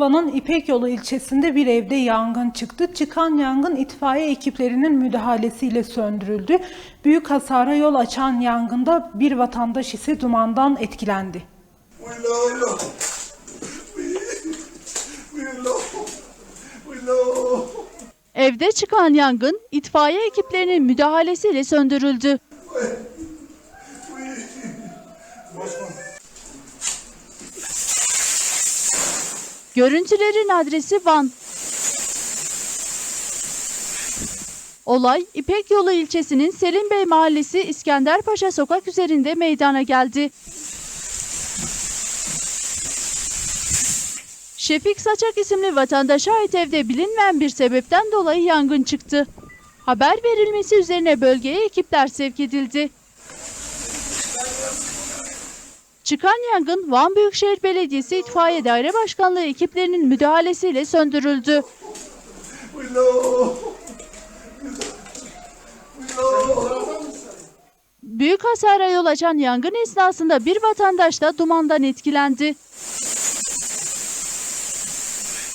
Van'ın İpek Yolu ilçesinde bir evde yangın çıktı. Çıkan yangın itfaiye ekiplerinin müdahalesiyle söndürüldü. Büyük hasara yol açan yangında bir vatandaş ise dumandan etkilendi. Evde çıkan yangın itfaiye ekiplerinin müdahalesiyle söndürüldü. Görüntülerin adresi Van. Olay İpek Yolu ilçesinin Selim Bey Mahallesi İskenderpaşa sokak üzerinde meydana geldi. Şefik Saçak isimli vatandaşa ait evde bilinmeyen bir sebepten dolayı yangın çıktı. Haber verilmesi üzerine bölgeye ekipler sevk edildi. Çıkan yangın Van Büyükşehir Belediyesi İtfaiye Daire Başkanlığı ekiplerinin müdahalesiyle söndürüldü. Büyük hasara yol açan yangın esnasında bir vatandaş da dumandan etkilendi.